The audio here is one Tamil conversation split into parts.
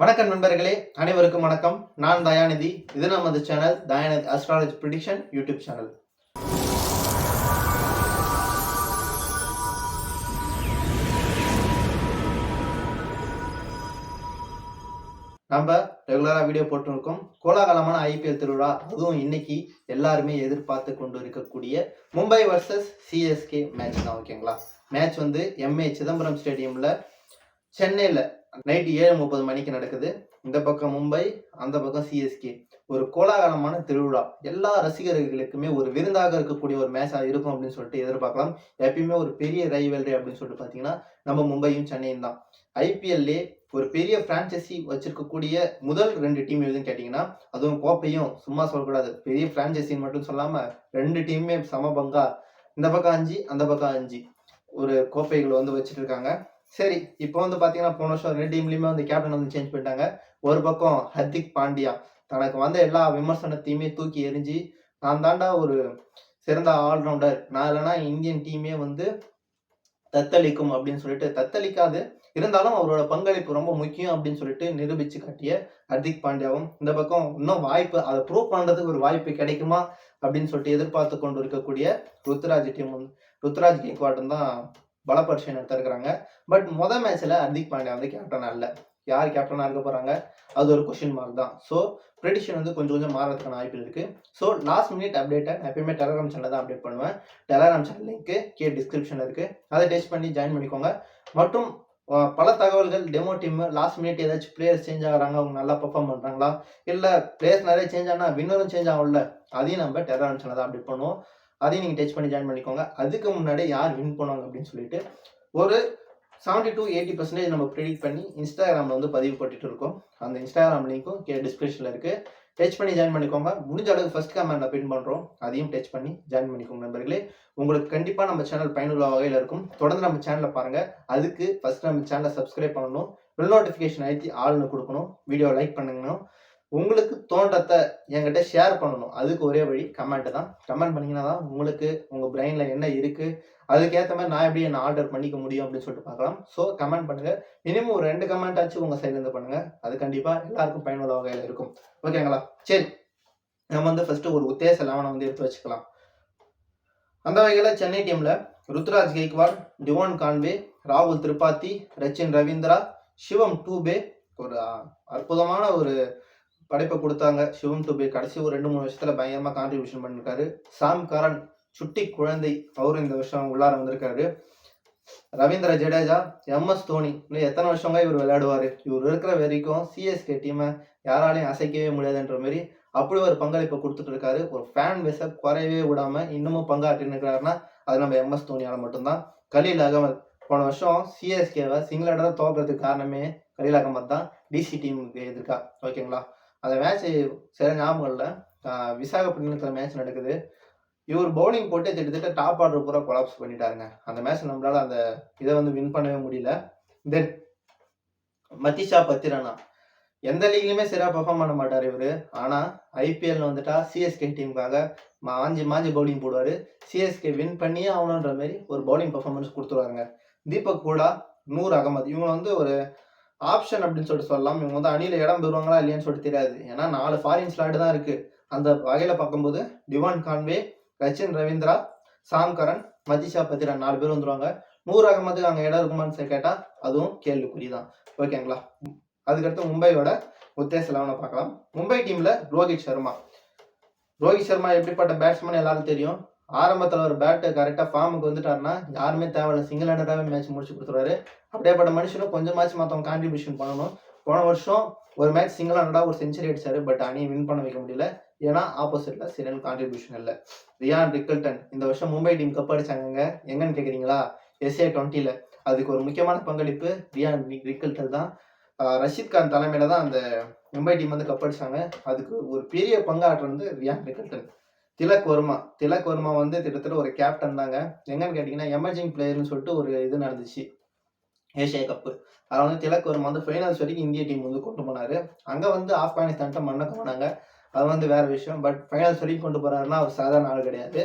வணக்கம் நண்பர்களே அனைவருக்கும் வணக்கம். நான் தயாநிதி. இது நமது channel Dayanidhi astrology prediction YouTube channel. நம்ம ரெகுலராக வீடியோ போட்டுருக்கோம். கோலாகலமான ஐபிஎல் திருவிழா அதுவும் இன்னைக்கு எல்லாருமே எதிர்பார்த்து கொண்டு இருக்கக்கூடிய மும்பை வர்சஸ் சிஎஸ்கே மேட்ச் தான் ஓகேங்களா மேட்ச் வந்து எம்ஏ சிதம்பரம் ஸ்டேடியமில் சென்னையில் நைட்டு ஏழு முப்பது மணிக்கு நடக்குது. இந்த பக்கம் மும்பை அந்த பக்கம் சிஎஸ்கே ஒரு கோலாகலமான திருவிழா. எல்லா ரசிகர்களுக்குமே ஒரு விருந்தாக இருக்கக்கூடிய ஒரு மேட்சாக இருக்கும் அப்படின்னு சொல்லிட்டு எதிர்பார்க்கலாம். எப்பயுமே ஒரு பெரிய ரைவல்ரி அப்படின்னு சொல்லிட்டு பார்த்தீங்கன்னா நம்ம மும்பையும் சென்னையும் தான். ஐபிஎல்லே ஒரு பெரிய ஃப்ரான்ச்சைசி வச்சிருக்கக்கூடிய முதல் ரெண்டு டீம் எதுன்னு கேட்டிங்கன்னா அதுவும் கோப்பையும் சும்மா சொல்லக்கூடாது. பெரிய ஃப்ரான்ச்சைசின்னு மட்டும் சொல்லாமல் ரெண்டு டீமுமே சம பங்கா. இந்த பக்கம் அஞ்சு அந்த பக்கம் அஞ்சு. ஒரு கோப்பைகள் வந்து வச்சுட்டு இருக்காங்க. சரி இப்போ வந்து பார்த்தீங்கன்னா போன வருஷம் ரெண்டு டீம்லையுமே வந்து கேப்டன் வந்து சேஞ்ச் பண்ணிட்டாங்க. ஒரு பக்கம் ஹர்திக் பாண்டியா. தனக்கு வந்த எல்லா விமர்சனத்தையுமே தூக்கி எரிஞ்சு நான் தாண்டா ஒரு சிறந்த ஆல்ரவுண்டர் நான் இல்லைன்னா இந்தியன் டீமே வந்து தத்தளிக்கும் அப்படின்னு சொல்லிட்டு தத்தளிக்காது. இருந்தாலும் அவரோட பங்களிப்பு ரொம்ப முக்கியம் அப்படின்னு சொல்லிட்டு நிரூபிச்சு காட்டிய ஹர்திக் பாண்டியாவும் இந்த பக்கம் இன்னும் வாய்ப்பு அதை ப்ரூவ் பண்ணுறதுக்கு ஒரு வாய்ப்பு கிடைக்குமா அப்படின்னு சொல்லிட்டு எதிர்பார்த்து கொண்டு இருக்கக்கூடிய ருத்ராஜ் டீம் வந்து ருத்ராஜ் கேக்வாட்டும் தான் பலப்பரிசை நடத்திருக்கிறாங்க. பட் மொதல் மேட்ச்ல ஹர்திக் பாண்டியா வந்து கேப்டனாக இல்லை யார் கேப்டனா இருக்க போறாங்க? அது ஒரு கொஸ்டின் மார்க் தான். ஸோ ப்ரெடிஷன் வந்து கொஞ்சம் கொஞ்சம் மாறதுக்கான வாய்ப்பு இருக்கு. ஸோ லாஸ்ட் மினிட் அப்டேட்டை நான் எப்பயுமே டெலகிராம் சேனல் தான் அப்டேட் பண்ணுவேன். டெலகிராம் சேனல் லிங்க் கே டிஸ்கிரிப்ஷனில் இருக்கு. அதை டெஸ்ட் பண்ணி ஜாயின் பண்ணிக்கோங்க. மற்றும் பல தகவல்கள் டெமோ டீம் லாஸ்ட் மினிட் ஏதாச்சும் பிளேயர்ஸ் சேஞ்ச் ஆகுறாங்க அவங்க நல்லா பெர்ஃபார்ம் பண்ணுறாங்களா இல்லை பிளேயர்ஸ் நிறைய சேஞ்ச் ஆனால் வின்னரும் சேஞ்ச் ஆகும்ல? அதையும் நம்ம டெலகிராம் சேனல் தான் அப்டேட் பண்ணுவோம். அதையும் நீங்கள் டச் பண்ணி ஜாயின் பண்ணிக்கோங்க. அதுக்கு முன்னாடி யார் வின் பண்ணுவாங்க அப்படின்னு சொல்லிட்டு ஒரு செவன்டி டு எயிட்டி பர்சன்டேஜ் நம்ம ப்ரிடிக்ட் பண்ணி இன்ஸ்டாகிராமில் வந்து பதிவு போட்டுட்டு இருக்கோம். அந்த இன்ஸ்டாகிராம் லிங்க்கும் கே டிஸ்கிரிப்ஷனில் இருக்குது டச் பண்ணி ஜாயின் பண்ணிக்கோங்க. முடிஞ்ச அளவுக்கு ஃபர்ஸ்ட் கமெண்ட் பின் பண்ணுறோம் அதையும் டச் பண்ணி ஜாயின் பண்ணிக்கோங்க நண்பர்களே. உங்களுக்கு கண்டிப்பாக நம்ம சேனல் பயனுள்ள வகையில் இருக்கும். தொடர்ந்து நம்ம சேனலை பாருங்கள் அதுக்கு ஃபஸ்ட் நம்ம சேனலை சப்ஸ்கிரைப் பண்ணணும். பெல் நோட்டிஃபிகேஷன் அழுத்தி ஆள்னு கொடுக்கணும். வீடியோ லைக் பண்ணுங்கணும். உங்களுக்கு தோன்றத்தை என்கிட்ட ஷேர் பண்ணணும். அதுக்கு ஒரே வழி கமெண்ட் தான். கமெண்ட் பண்ணிங்கன்னா தான் உங்களுக்கு உங்கள் பிரெயினில் என்ன இருக்குது அதுக்கேற்ற மாதிரி நான் எப்படி என்ன ஆர்டர் பண்ணிக்க முடியும் அப்படின்னு சொல்லிட்டு பார்க்கலாம். ஸோ கமெண்ட் பண்ணுங்க. மினிமம் ஒரு ரெண்டு கமெண்ட் ஆச்சு உங்கள் சைட்லேருந்து பண்ணுங்கள் அது கண்டிப்பாக எல்லாருக்கும் பயனுள்ள வகையில் இருக்கும். ஓகேங்களா சரி. நம்ம வந்து ஃபஸ்ட்டு ஒரு உத்தேச லெவனை வந்து எடுத்து வச்சுக்கலாம். அந்த வகையில் சென்னை டீமில் ருத்ராஜ் கெய்க்வாட் டிவான் கான்வே ராகுல் திரிபாத்தி ரச்சின் ரவீந்திரா சிவம் டூபே ஒரு அற்புதமான ஒரு படைப்பை கொடுத்தாங்க. சிவம் துபே கடைசி ஒரு ரெண்டு மூணு வருஷத்துல பயங்கரமா கான்ட்ரிபியூஷன் பண்ணிருக்காரு. சாம் கரன் சுட்டி குழந்தை அவரும் இந்த வருஷம் உள்ளார வந்திருக்காரு. ரவீந்திர ஜடேஜா எம்எஸ் தோனி இன்னும் எத்தனை வருஷங்க இவர் விளையாடுவாரு? இவர் இருக்கிற வரைக்கும் சிஎஸ்கே டீமை யாராலையும் அசைக்கவே முடியாதுன்ற மாதிரி அப்படி ஒரு பங்களிப்பை கொடுத்துட்டு இருக்காரு. ஒரு ஃபேன் பேஸை குறையவே விடாம இன்னமும் பங்காற்றின்னு இருக்கிறாருன்னா அது நம்ம எம்எஸ் தோனியால மட்டும்தான். கலீல் அகமது போன வருஷம் சிஎஸ்கேவை சிங்கிள் ஹேண்டராக தோக்கிறதுக்கு காரணமே கலீல் அகமத் தான். டிசி டீமுக்கு எதிர்க்கா. ஓகேங்களா? அந்த மேட்ச் சில ஞாபகம் இல்லை விசாகப்பட்டினத்தில் மேட்ச் நடக்குது. இவர் பவுலிங் போட்டு திட்டத்தட்ட டாப் ஆர்டர் பூரா கொலாப்ஸ் பண்ணிட்டாருங்க. அந்த மேட்ச் நம்மளால அந்த இதை வந்து வின் பண்ணவே முடியல. தென் மதிஷா பத்திரனா. எந்த லீக்லையுமே சரியாக பெர்ஃபார்ம் பண்ண மாட்டார் இவர். ஆனால் ஐபிஎல்ல வந்துட்டா சிஎஸ்கே டீமுக்காக மாஞ்சி மாஞ்சி பவுலிங் போடுவார். சிஎஸ்கே வின் பண்ணியே ஆகணுன்ற மாதிரி ஒரு பவுலிங் பர்ஃபார்மன்ஸ் கொடுத்துருவாருங்க. தீபக் கூடா நூர் அகமது இவங்க வந்து ஒரு ஆப்ஷன் அப்படின்னு சொல்லிட்டு சொல்லலாம். இவங்க வந்து அணியில இடம் பெறுவாங்களா இல்லையான்னு சொல்லிட்டு தெரியாது. ஏன்னா நாலு ஃபாரின் ஸ்லாட் தான் இருக்குது அந்த வகையில் பார்க்கும்போது Devon Conway Rachin Ravindra Sam Curran Matheesha Pathirana நாலு பேர் வந்துருவாங்க. நூறு அகமது அங்கே இடம் இருக்குமான்னு சொல்லி கேட்டால் அதுவும் கேள்விக்குறி தான் ஓகேங்களா? அதுக்கடுத்து மும்பையோட உத்தேச லெவனை பார்க்கலாம். மும்பை டீமில் ரோஹித் சர்மா. ரோஹித் சர்மா எப்படிப்பட்ட பேட்ஸ்மேன் எல்லாரும் தெரியும். ஆரம்பத்தில் ஒரு பேட்டு கரெக்டாக ஃபார்முக்கு வந்துட்டாருன்னா யாருமே தேவையில்ல. சிங்கிள் ஹேண்டடாகவே மேட்ச் முடிச்சு கொடுத்துருவாரு. அப்படியேப்பட்ட மனுஷனும் கொஞ்சமாச்சும் மற்றவங்க கான்ட்ரிபியூஷன் பண்ணணும். போன வருஷம் ஒரு மேட்ச் சிங்கிளாக நடா ஒரு செஞ்சுரி அடிச்சாரு பட் அணியை வின் பண்ண வைக்க முடியல. ஏன்னா ஆப்போசிட்ல சிறன் கான்ட்ரிபியூஷன் இல்லை. ரியான் ரிக்கல்டன் இந்த வருஷம் மும்பை டீம் கப் அடிச்சாங்க எங்கன்னு கேட்குறீங்களா எஸ்ஏ டுவெண்ட்டியில் அதுக்கு ஒரு முக்கியமான பங்களிப்பு ரியான் ரிக்கல்டன் தான். ரஷீத் கான் தலைமையில தான் அந்த மும்பை டீம் வந்து கப் அடிச்சாங்க. அதுக்கு ஒரு பெரிய பங்காற்று வந்து ரியான் ரிக்கல்டன் திலக் வர்மா. திலக் வர்மா வந்து கிட்டத்தட்ட ஒரு கேப்டன் தாங்க. எங்கன்னு கேட்டிங்கன்னா எமர்ஜிங் பிளேயர்னு சொல்லிட்டு ஒரு இது நடந்துச்சு. ஏஷியா கப்பு அதில் வந்து திலக் வரும் வந்து ஃபைனல்ஸ் வரைக்கும் இந்திய டீம் வந்து கொண்டு போனார். அங்கே வந்து ஆப்கானிஸ்தான்ட்ட மண்ணக்க போனாங்க அது வந்து வேற விஷயம். பட் ஃபைனல்ஸ் வரைக்கும் கொண்டு போறாருன்னா அவர் சாதாரண ஆள் கிடையாது.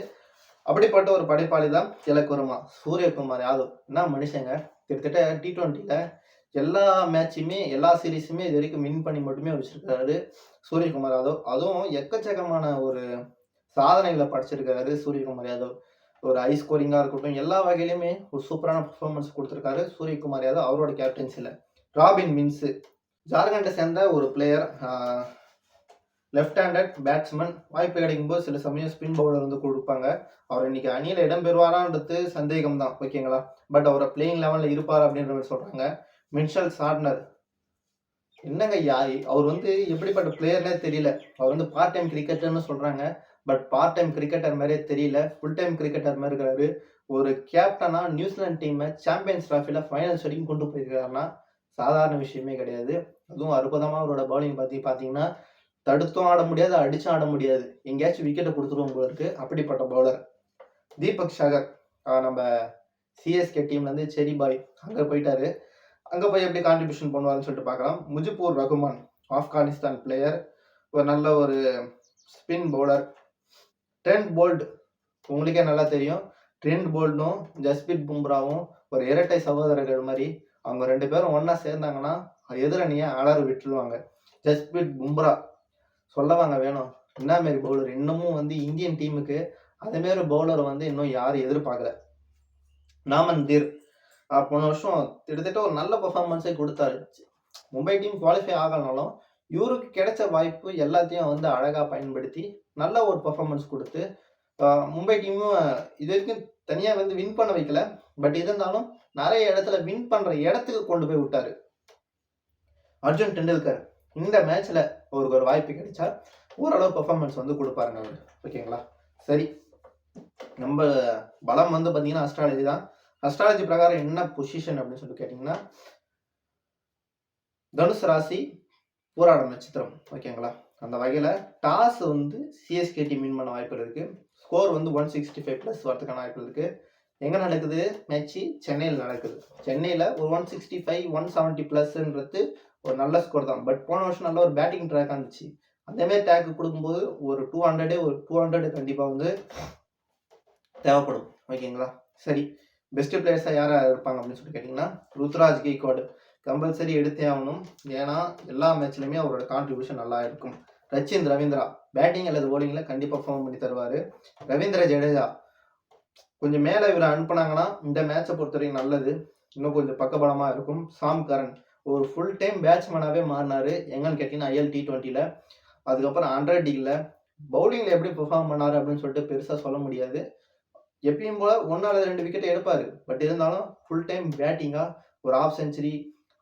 அப்படிப்பட்ட ஒரு படைப்பாளி தான் திலக் வருமா. சூரியகுமார் யாதவ். என்ன மனுஷங்க. கிட்டத்தட்ட டி டுவெண்ட்டியில் எல்லா மேட்சுமே எல்லா சீரீஸுமே இது வரைக்கும் வின் பண்ணி மட்டுமே வச்சிருக்காரு சூரியகுமார் யாதவ். அதுவும் எக்கச்சக்கமான ஒரு சாதனைகளை படிச்சிருக்காரு சூரியகுமார் யாதவ். ஒரு ஹை ஸ்கோரிங்காக இருக்கட்டும் எல்லா வகையிலுமே ஒரு சூப்பரான பர்ஃபார்மன்ஸ் கொடுத்துருக்காரு சூரியகுமார் யாதவ் அவரோட கேப்டன்சியில் ராபின் மின்ஸு ஜார்க்கண்டை சேர்ந்த ஒரு பிளேயர் லெஃப்ட் ஹேண்டட் பேட்ஸ்மேன் வாய்ப்பு கிடைக்கும் போது சில சமயம் ஸ்பின் பவுலர் வந்து கொடுப்பாங்க. அவர் இன்னைக்கு அணியில் இடம் பெறுவாரான்றது சந்தேகம் தான் ஓகேங்களா? பட் அவரை பிளேயிங் லெவலில் இருப்பார் அப்படின்ற மாதிரி சொல்கிறாங்க மின்ஷல் சாட்னர் என்னங்க யாய் அவர் வந்து எப்படிப்பட்ட பிளேயர்னே தெரியல. அவர் வந்து பார்ட் டைம் கிரிக்கெட்டர்னு சொல்கிறாங்க பட் பார்ட் டைம் கிரிக்கெட்டர் மாதிரியே தெரியல. ஃபுல் டைம் கிரிக்கெட்டர் மாதிரி இருக்காரு ஒரு கேப்டனாக நியூசிலாந்து டீமை சாம்பியன்ஸ் ட்ராஃபியில் ஃபைனல்ஸ் வரைக்கும் கொண்டு போயிருக்காருன்னா சாதாரண விஷயமே கிடையாது. அதுவும் அற்புதமாக அவரோட பவுலிங் பற்றி பார்த்தீங்கன்னா தடுத்தும் ஆட முடியாது அடிச்சும் ஆட முடியாது. எங்கேயாச்சும் விக்கெட்டை கொடுத்துருவோம் போல அப்படிப்பட்ட பவுலர் தீபக் ஷகர் நம்ம சிஎஸ்கே டீம்லேருந்து செரி பாய். அங்கே போயிட்டாரு. அங்கே போய் எப்படி கான்ட்ரிபியூஷன் பண்ணுவாருன்னு சொல்லிட்டு பார்க்கலாம் முஜிபூர் ரகுமான் ஆப்கானிஸ்தான் பிளேயர் ஒரு நல்ல ஒரு ஸ்பின் பவுலர் ட்ரெண்ட் போல்ட் உங்களுக்கே நல்லா தெரியும். ட்ரெண்ட் போல்டும் ஜஸ்பிரித் பும்ராவும் ஒரு இரட்டை சகோதரர்கள் மாதிரி அவங்க ரெண்டு பேரும் ஒன்றா சேர்ந்தாங்கன்னா எதிரணியை அலறு விட்டுருவாங்க. ஜஸ்பிரித் பும்ரா சொல்லவாங்க வேணும். என்ன மாரி பவுலர் இன்னமும் வந்து இந்தியன் டீமுக்கு அதேமாரி பவுலர் பவுலரை வந்து இன்னும் யாரும் எதிர்பார்க்கல. நாமன் தீர். போன வருஷம் கிட்டத்தட்ட ஒரு நல்ல பர்ஃபார்மன்ஸே கொடுத்தாரு. மும்பை டீம் குவாலிஃபை ஆகலனாலும் இவருக்கு கிடைச்ச வாய்ப்பு எல்லாத்தையும் வந்து அழகாக பயன்படுத்தி நல்ல ஒரு பர்ஃபார்மன்ஸ் கொடுத்து மும்பை டீமும் இது வரைக்கும் தனியாக வந்து வின் பண்ண வைக்கல. பட் இருந்தாலும் நிறைய இடத்துல வின் பண்ணுற இடத்துக்கு கொண்டு போய் விட்டாரு. அர்ஜுன் டெண்டுல்கர். இந்த மேட்ச்சில் அவருக்கு ஒரு வாய்ப்பு கிடைச்சா ஓரளவு பெர்ஃபார்மன்ஸ் வந்து கொடுப்பாருங்க அவர். ஓகேங்களா சரி. நம்ம பலம் வந்து பார்த்தீங்கன்னா அஸ்ட்ராலஜி தான். அஸ்ட்ராலஜி பிரகாரம் என்ன பொசிஷன் அப்படின்னு சொல்லி கேட்டிங்கன்னா தனுசு ராசி போராடும் நட்சத்திரம் ஓகேங்களா அந்த வகையில் டாஸ் வந்து சிஎஸ்கே டீம் வின் பண்ண வாய்ப்பு இருக்குது ஸ்கோர் வந்து ஒன் சிக்ஸ்டி ஃபைவ் ப்ளஸ் வரதுக்கான வாய்ப்பு இருக்குது எங்கே நடக்குது? மேட்ச்சு சென்னையில் நடக்குது. சென்னையில் ஒரு one sixty five one seventy ப்ளஸ்ன்றது ஒரு நல்ல ஸ்கோர் தான். பட் போன வருஷம் நல்ல ஒரு பேட்டிங் ட்ராக் இருந்துச்சு. அந்தமாரி டேக்கு கொடுக்கும்போது ஒரு டூ ஹண்ட்ரடே ஒரு டூ ஹண்ட்ரடு கண்டிப்பாக வந்து தேவைப்படும். ஓகேங்களா சரி. பெஸ்ட் பிளேயர்ஸாக யார் இருப்பாங்க அப்படின்னு சொல்லி கேட்டிங்கன்னா ருத்ராஜ் கெய்க்வாடு கம்பல்சரி எடுத்தே ஆகணும். ஏன்னா எல்லா மேட்ச்லையுமே அவரோட கான்ட்ரிபியூஷன் நல்லா இருக்கும். ரச்சின் ரவீந்திரா பேட்டிங் அல்லது போலிங்கில் கண்டிப்பாக பர்ஃபார்ம் பண்ணி தருவார். ரவீந்திர ஜடேஜா கொஞ்சம் மேலே இவரை அனுப்புனாங்கன்னா இந்த மேட்சை பொறுத்த வரைக்கும் நல்லது. இன்னும் கொஞ்சம் பக்கபலமாக இருக்கும். சாம் கரன் ஒரு ஃபுல் டைம் பேட்ஸ்மேனாகவே மாறினார். எங்கன்னு கேட்டிங்கன்னா ஐஎல் டி டுவெண்ட்டியில் அதுக்கப்புறம் ஹண்ட்ரட் டிகில் பவுலிங்கில் எப்படி பெர்ஃபார்ம் பண்ணார் அப்படின்னு சொல்லிட்டு பெருசாக சொல்ல முடியாது. எப்பயும் போல் ஒன்று அல்லது ரெண்டு விக்கெட் எடுப்பார். பட் இருந்தாலும் ஃபுல் டைம் பேட்டிங்காக ஒரு half century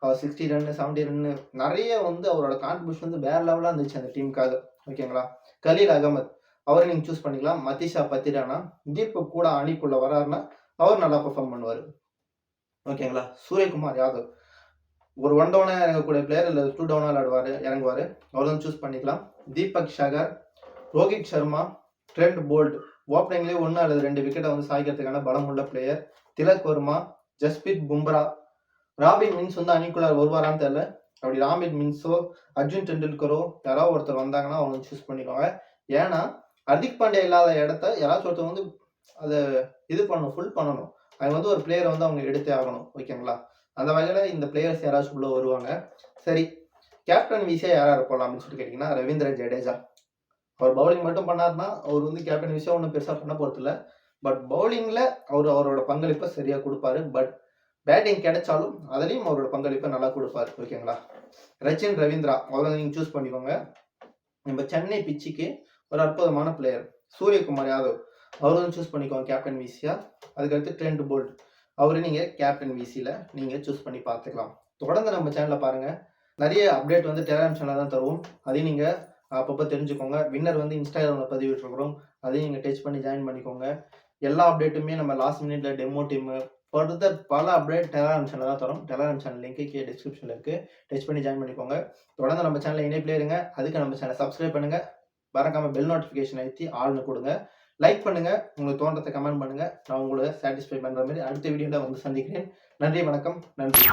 sixty run seventy run நிறைய வந்து அவரோட கான்ட்ரிபியூஷன் வந்து வேற லெவலாக இருந்துச்சு அந்த டீமுக்காக ஓகேங்களா கலீல் அகமத். அவரை நீங்கள் சூஸ் பண்ணிக்கலாம். மதிஷா பத்திரானா? தீபக் கூட அணிக்குள்ள வராருன்னா அவர் நல்லா பெர்ஃபார்ம் பண்ணுவார். ஓகேங்களா சூரியகுமார் யாதவ். ஒரு ஒன் டவுனாக இறங்கக்கூடிய பிளேயர் இல்லை டூ டவுனாக விளையாடுவார் இறங்குவார். அவரும் சூஸ் பண்ணிக்கலாம். Deepak Chahar Rohit Sharma Trent Boult. ஓப்பனிங்லேயே ஒன்று அல்லது ரெண்டு விக்கெட்டை வந்து சாய்க்கிறதுக்கான பலமுள்ள பிளேயர் திலக் வர்மா ஜஸ்பிரித் பும்ரா ராபின் மின்ஸ் வந்து அணிக்குள்ளார் வருவாரான்னு தெரியல. அப்படி ராபின் மின்ஸோ அர்ஜுன் டெண்டுல்கரோ யாராவது ஒருத்தர் வந்தாங்கன்னா அவங்க சூஸ் பண்ணிடுவாங்க ஏன்னா ஹர்திக் பாண்டியா இல்லாத இடத்த யாராச்சும் ஒருத்தர் வந்து அதை இது பண்ணணும் ஃபுல் பண்ணணும். அது வந்து ஒரு பிளேயரை வந்து அவங்க எடுத்தே ஆகணும் ஓகேங்களா அந்த வகையில் இந்த பிளேயர்ஸ் யாராச்சும் உள்ள வருவாங்க. சரி கேப்டன் விசியா யாராக இருப்போம் அப்படின்னு சொல்லி கேட்டிங்கன்னா ரவீந்திர ஜடேஜா. அவர் பவுலிங் மட்டும் பண்ணாருன்னா அவர் வந்து கேப்டன் விஷயம் ஒன்றும் பெருசாக பண்ண போகிறதில்ல பட் பவுலிங்கில் அவர் அவரோட பங்களிப்பை சரியாக கொடுப்பாரு. பட் பேட்டிங் கிடைச்சாலும் அதுலேயும் அவரோட பங்களிப்பை நல்லா கொடுப்பாரு ஓகேங்களா? ரச்சின் ரவீந்திரா அவரை நீங்கள் சூஸ் பண்ணிக்கோங்க. நம்ம சென்னை பிச்சுக்கு ஒரு அற்புதமான பிளேயர் சூரியகுமார் யாதவ். அவரும் சூஸ் பண்ணிக்கோங்க கேப்டன் விசியா அதுக்கடுத்து ட்ரெண்ட் போல்ட் அவரு நீங்கள் கேப்டன் விசியில் நீங்கள் சூஸ் பண்ணி பார்த்துக்கலாம். தொடர்ந்து நம்ம சேனலில் பாருங்கள் நிறைய அப்டேட் வந்து டெலிகிராம் சேனலில் தான் தருவோம் அதையும் நீங்கள் அப்பப்போ தெரிஞ்சுக்கோங்க. வின்னர் வந்து இன்ஸ்டாகிராமில் பதிவிட்டுருக்குறோம். அதையும் நீங்கள் டச் பண்ணி ஜாயின் பண்ணிக்கோங்க. எல்லா அப்டேட்டுமே நம்ம லாஸ்ட் மினிட்ல டெமோ டீமு ஃபர்தர் பல அப்டேட் டெலிகிராம் சேனல் தான் தரும். டெலிகிராம் சேனல் லிங்க் கீழே டிஸ்கிரிப்ஷனில் இருக்குது டச் பண்ணி ஜாயின் பண்ணிக்கோங்க. தொடர்ந்து நம்ம சேனலில் இணைப்பிலே இருங்க. அதுக்கு நம்ம சேனலை சப்ஸ்கிரைப் பண்ணுங்க. மறக்காம பெல் நோட்டிஃபிகேஷன் அழுத்தி ஆள்னு கொடுங்க. லைக் பண்ணுங்க. உங்களுக்கு தோன்றத்தை கமெண்ட் பண்ணுங்க. நான் உங்களை சாட்டிஸ்ஃபை பண்ணுற மாதிரி அடுத்த வீடியோவில் வந்து சந்திக்கிறேன். நன்றி வணக்கம். நன்றி.